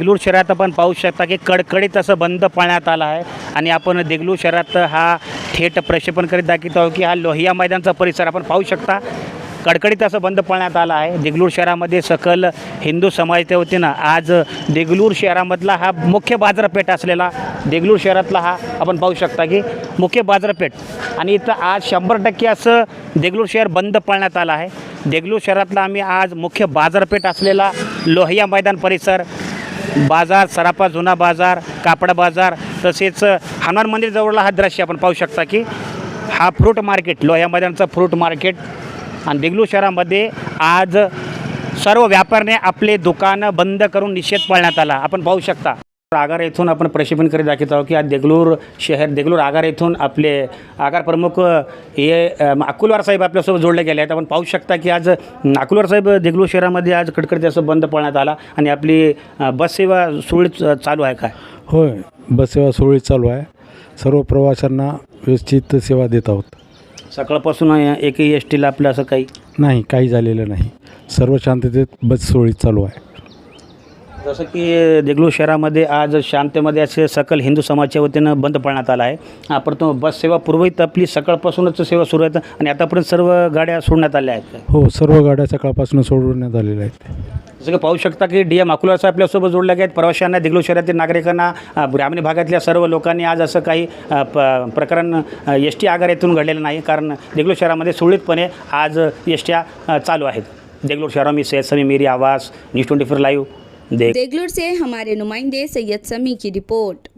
देगलूर शहरात आपण पाहू शकता की कडकडीत असं बंद पाळण्यात आला आहे. आणि आपण देगलूर शहरात हा थेट प्रक्षेपण करीत दाखवत आहोत की हा लोहिया मैदानचा परिसर आपण पाहू शकता. कडकडीत असं बंद पाळण्यात आलं आहे. देगलूर शहरामध्ये सकल हिंदू समाजाच्या वतीनं आज देगलूर शहरामधला हा मुख्य बाजारपेठ असलेला देगलूर शहरातला हा आपण पाहू शकता की मुख्य बाजारपेठ. आणि इथं आज शंभर टक्के असं देगलूर शहर बंद पाळण्यात आलं आहे. देगलूर शहरातला आम्ही आज मुख्य बाजारपेठ असलेला लोहिया मैदान परिसर बाजार सराफा जुना बाजार कापडा बाजार तसेच हनुमान मंदिर जवळला हा दृश्य आपण पाहू शकता की हा फ्रूट मार्केट लोह्या फ्रूट मार्केट आणि देगलू शहरामध्ये आज सर्व व्यापाऱ्याने आपले दुकानं बंद करून निषेध पाळण्यात आला. आपण पाहू शकता. आगार येथून आपण प्रक्षेपण करीत दाखवत आहोत की आज देगलूर शहर देगलूर आगार येथून आपले आगार प्रमुख हे अकुलवार साहेब आपल्यासोबत जोडले गेले आहेत. आपण पाहू शकता की आज अकुलवार साहेब देगलूर शहरामध्ये आज कडकडे असं बंद पाळण्यात आला आणि आपली अ, बस सेवा सुरळीत चालू आहे काय? होय बससेवा सुरळीत चालू आहे. सर्व प्रवाशांना व्यवस्थित सेवा देत आहोत. सकाळपासून एकही एस टीला आपलं असं काही? नाही काही झालेलं नाही. सर्व शांततेत बस सुरळीत चालू आहे. जसं की देगलूर शहरामध्ये आज शांततेमध्ये असे सकल हिंदू समाजाच्या वतीनं बंद पाळण्यात आला आहे. आपण तो बस सेवा पूर्वीत आपली सकाळपासूनच सेवा सुरू आहेत आणि आतापर्यंत सर्व गाड्या सोडण्यात आल्या आहेत. हो सर्व गाड्या सकाळपासून सोडवण्यात आलेल्या आहेत. जसं की पाहू शकता की डी एम अकोला साहेब आपल्यासोबत जोडले आहेत. प्रवाशांना देगलूर शहरातील नागरिकांना ग्रामीण भागातल्या सर्व लोकांनी आज असं काही प प्रकरण एस टी आगार येथून घडलेलं नाही. कारण देगलूर शहरामध्ये सुरळीतपणे आज एस ट्या चालू आहेत. देगलूर शहरा में सैयद समी मेरी आवाज़ न्यूज़ ट्वेंटी फोर देख देगलुर से हमारे नुमाइंदे सैयद समी की रिपोर्ट।